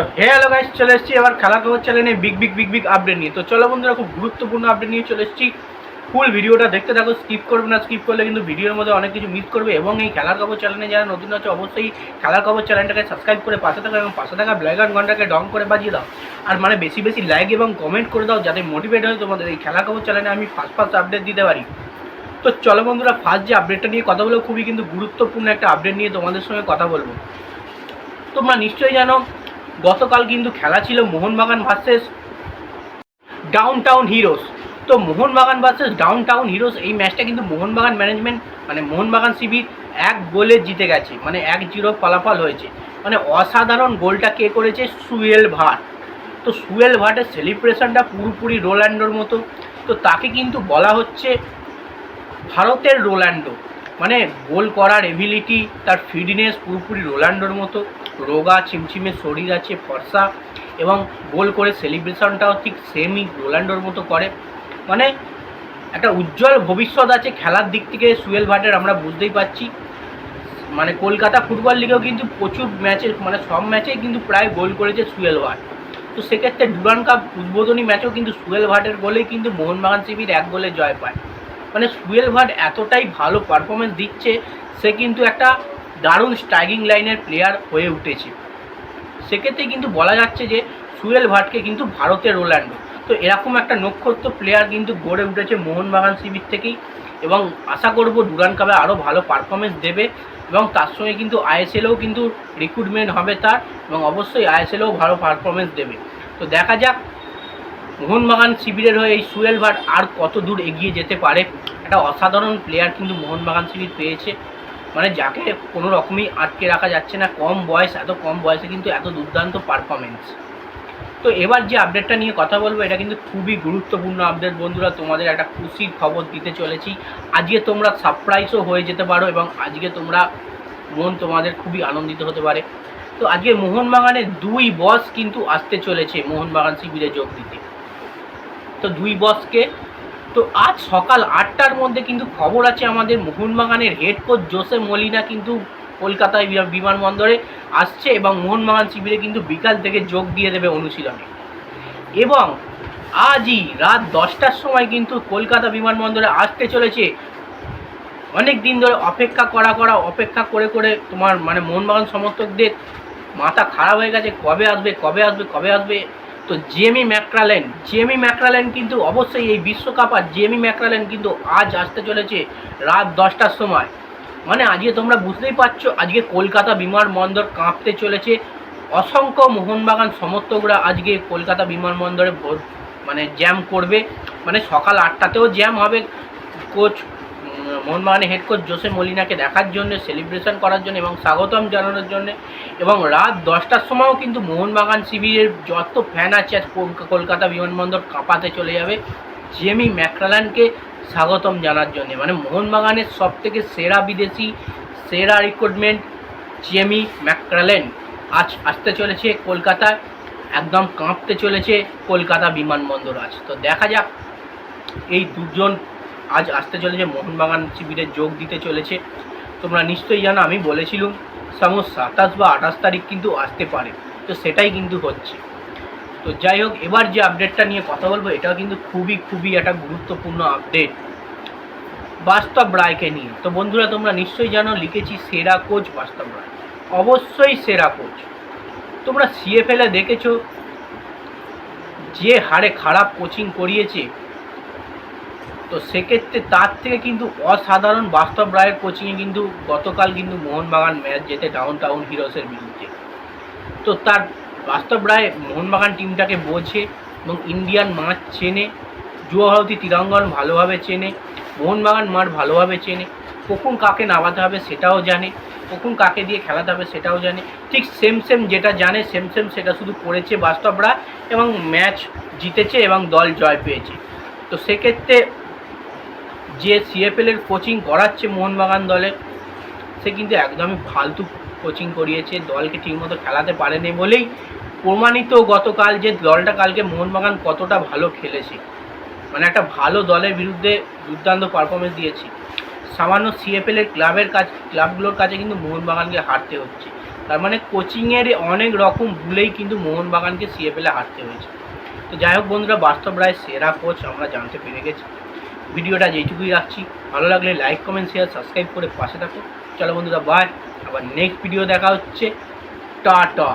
তো hello guys চলে এসেছি এবার খেলা খবর চ্যানেলে big big big big update নিয়ে। তো চলো বন্ধুরা, খুব গুরুত্বপূর্ণ আপডেট নিয়ে চলে এসেছি। ফুল ভিডিওটা দেখতে থাকো স্কিপ করবে না স্কিপ করলে কিন্তু ভিডিওর মধ্যে অনেক কিছু মিস করবে। এবং এই খেলার খবর চ্যানেলে যারা নতুন আছে, অবশ্যই খেলার খবর চ্যানেলটাকে সাবস্ক্রাইব করে পাশে থাকো এবং পাশে থাকা ব্ল্যাক অ্যান্ড ঘন্টাকে ডং করে বাজিয়ে দাও। আর মানে বেশি বেশি লাইক এবং কমেন্ট করে দাও, যাতে মোটিভেট হয় তোমাদের। এই খেলার খবর চ্যানেলে আমি ফার্স্ট ফার্স্ট আপডেট দিতে পারি। তো চলো বন্ধুরা ফার্স্ট যে আপডেটটা নিয়ে কথা বলব, খুবই কিন্তু গুরুত্বপূর্ণ একটা আপডেট নিয়ে তোমাদের সঙ্গে কথা বলব। তোমরা নিশ্চয়ই জানো গতকাল কিন্তু খেলা ছিল Mohun Bagan versus down town heroes. তো Mohun Bagan versus down town heroes, এই ম্যাচটা কিন্তু মোহনবাগান ম্যানেজমেন্ট মানে মোহনবাগান শিবির এক গোলে জিতে গেছে মানে এক জিরো ফলাফল হয়েছে। মানে অসাধারণ গোলটা কে করেছে? সুয়েল ভাট। তো সুয়েল ভাটের সেলিব্রেশনটা পুরোপুরি রোল্যান্ডোর মতো। তো তাকে কিন্তু বলা হচ্ছে ভারতের রোল্যান্ডো মানে গোল করার এবিলিটি, তার ফিটনেস পুরোপুরি রোল্যান্ডোর মতো। রোগা চিমচিমে শরীর আছে, ফর্সা এবং গোল করে সেলিব্রেশনটাও ঠিক সেমই রোল্যান্ডোর মতো করে। মানে একটা উজ্জ্বল ভবিষ্যৎ আছে, খেলার দিক থেকে সুয়েল ভাটের আমরা বুঝতেই পারছি। মানে কলকাতা ফুটবল লিগেও কিন্তু প্রচুর ম্যাচে মানে সব ম্যাচেই কিন্তু প্রায় গোল করেছে সুয়েল ভাট। তো সেক্ষেত্রে ডুরান কাপ উদ্বোধনী ম্যাচেও কিন্তু সুয়েল ভাটের গোলেই কিন্তু মোহনবাগান শিবির এক গোলে জয় পায়। মানে সুয়েল ভাট এতটাই ভালো পারফরমেন্স দিচ্ছে, সে কিন্তু একটা দারুণ স্ট্রাইকিং লাইনের প্লেয়ার হয়ে উঠেছে। সেক্ষেত্রে কিন্তু বলা যাচ্ছে যে সুয়েল ভাটকে কিন্তু ভারতের রোল্যান্ডো তো এরকম একটা নক্ষত্র প্লেয়ার কিন্তু গড়ে উঠেছে মোহনবাগান শিবির থেকেই এবং আশা করব ডুরান কাপে আরও ভালো পারফরমেন্স দেবে এবং তার সঙ্গে কিন্তু আইএসএলেও কিন্তু রিক্রুটমেন্ট হবে তার এবং অবশ্যই আইএসএলেও ভালো পারফরমেন্স দেবে। তো দেখা যাক মোহনবাগান শিবিরের হয়ে এই সুয়েল ভাট আর কত দূর এগিয়ে যেতে পারে। একটা অসাধারণ প্লেয়ার কিন্তু মোহনবাগান শিবির পেয়েছে। মানে যাকে কোনো রকমই আটকে রাখা যাচ্ছে না, কম বয়স, এত কম বয়সে কিন্তু এত দুর্দান্ত পারফরমেন্স তো এবার যে আপডেটটা নিয়ে কথা বলব, এটা কিন্তু খুবই গুরুত্বপূর্ণ আপডেট বন্ধুরা, তোমাদের একটা খুশির খবর দিতে চলেছি। আজকে তোমরা সারপ্রাইজও হয়ে যেতে পারো এবং আজকে তোমরা মন তোমাদের খুবই আনন্দিত হতে পারে। তো আজকে মোহনবাগানের দুই বস কিন্তু আসতে চলেছে, মোহনবাগান শিবিরে যোগ দিতে। তো দুই বসকে তো আজ সকাল আটটার মধ্যে কিন্তু খবর আছে আমাদের মোহনবাগানের হেড কোচ জোসে মলিনা কিন্তু কলকাতায় বিমানবন্দরে আসছে এবং মোহনবাগান শিবিরে কিন্তু বিকাল থেকে যোগ দিয়ে দেবে অনুশীলনে। এবং আজই রাত দশটার সময় কিন্তু কলকাতা বিমানবন্দরে আসতে চলেছে। অনেক দিন ধরে অপেক্ষা করা করা, অপেক্ষা করে করে তোমার মানে মোহনবাগান সমর্থকদের মাথা খারাপ হয়ে গেছে, কবে আসবে কবে আসবে কবে আসবে তো জেমি ম্যাক্রালেন জেমি ম্যাক্রালেন কিন্তু অবশ্যই এই বিশ্বকাপ আর জেমি ম্যাক্রালেন কিন্তু আজ আসতে চলেছে রাত দশটার সময়। মানে আজকে তোমরা বুঝতেই পারছ, আজকে কলকাতা বিমানবন্দর কাঁপতে চলেছে। অসংখ্য মোহনবাগান সমর্থকরা আজকে কলকাতা বিমানবন্দরে মানে জ্যাম করবে। মানে সকাল আটটাতেও জ্যাম হবে। কোচ মোহনবাগানের হেড কোচ জোসে মলিনাকে দেখার জন্য সেলিব্রেশন করার জন্য এবং স্বাগতম জানানোর জন্য। এবং রাত দশটার সময়ও কিন্তু মোহনবাগান শিবিরের যত ফ্যান আছে, আজ কল- কলকাতা বিমানবন্দর কাঁপাতে চলে যাবে। জেমি ম্যাক্রালানকে স্বাগতম জানার জন্য। মানে মোহনবাগানের সব থেকে সেরা বিদেশি, সেরা রিক্রুটমেন্ট জেমি ম্যাক্রালেন আজ আসতে চলেছে কলকাতায়। একদম কাঁপতে চলেছে কলকাতা বিমানবন্দর আজ। তো দেখা যাক, এই দুজন আজ আসতে চলেছে মোহনবাগান শিবিরে যোগ দিতে চলেছে। তোমরা নিশ্চয়ই জানো, আমি বলেছিলাম, সামো সাতাশ বা আঠাশ তারিখ কিন্তু আসতে পারে। তো সেটাই কিন্তু হচ্ছে। তো যাই হোক, এবার যে আপডেটটা নিয়ে কথা বলব, এটাও কিন্তু খুবই খুবই একটা গুরুত্বপূর্ণ আপডেট বাস্তব রায়কে নিয়ে। তো বন্ধুরা, তোমরা নিশ্চয়ই জানো, লিখেছি সেরা কোচ বাস্তব রায়। অবশ্যই সেরা কোচ। তোমরা সিএফএলে দেখেছ, যে হারে খারাপ কোচিং করিয়েছে তো সেক্ষেত্রে তার থেকে কিন্তু অসাধারণ বাস্তব রায়ের কোচিংয়ে কিন্তু গতকাল কিন্তু মোহনবাগান ম্যাচ জেতে ডাউন টাউন হিরোসের বিরুদ্ধে। তো তার বাস্তব রায় মোহনবাগান টিমটাকে বোঝে এবং ইন্ডিয়ান মাঠ চেনে যুবভারতী তিরঙ্গন ভালোভাবে চেনে, মোহনবাগান মাঠ ভালোভাবে চেনে, কখন কাকে নামাতে হবে সেটাও জানে, কখন কাকে দিয়ে খেলাতে হবে সেটাও জানে, ঠিক সেম সেম যেটা জানে সেম সেম সেটা শুধু করেছে বাস্তব রায় এবং ম্যাচ জিতেছে এবং দল জয় পেয়েছে। তো সেক্ষেত্রে যে সিএফএলের কোচিং করাচ্ছে মোহনবাগান দলে, সে কিন্তু একদমই ফালতু কোচিং করিয়েছে, দলকে ঠিকমতো খেলাতে পারেনি বলেই প্রমাণিত গতকাল যে দলটা কালকে মোহনবাগান কতটা ভালো খেলেছে। মানে একটা ভালো দলের বিরুদ্ধে দুর্দান্ত পারফরমেন্স দিয়েছে। সামান্য সিএফএলের ক্লাবের কাছে ক্লাবগুলোর কাছে কিন্তু মোহনবাগানকে হারতে হচ্ছে। তার মানে কোচিংয়ের অনেক রকম ভুলেই কিন্তু মোহনবাগানকে সিএফএলে হারতে হয়েছে। তো যাই হোক বন্ধুরা, বাস্তব রায় সেরা কোচ আমরা জানতে পেরে গেছি। ভিডিওটা যেইটুকুই রাখছি। ভালো লাগলে লাইক কমেন্ট শেয়ার সাবস্ক্রাইব করে পাশে থাকো। চলো বন্ধুরা বাই আবার নেক্সট ভিডিও দেখা হচ্ছে। টাটা।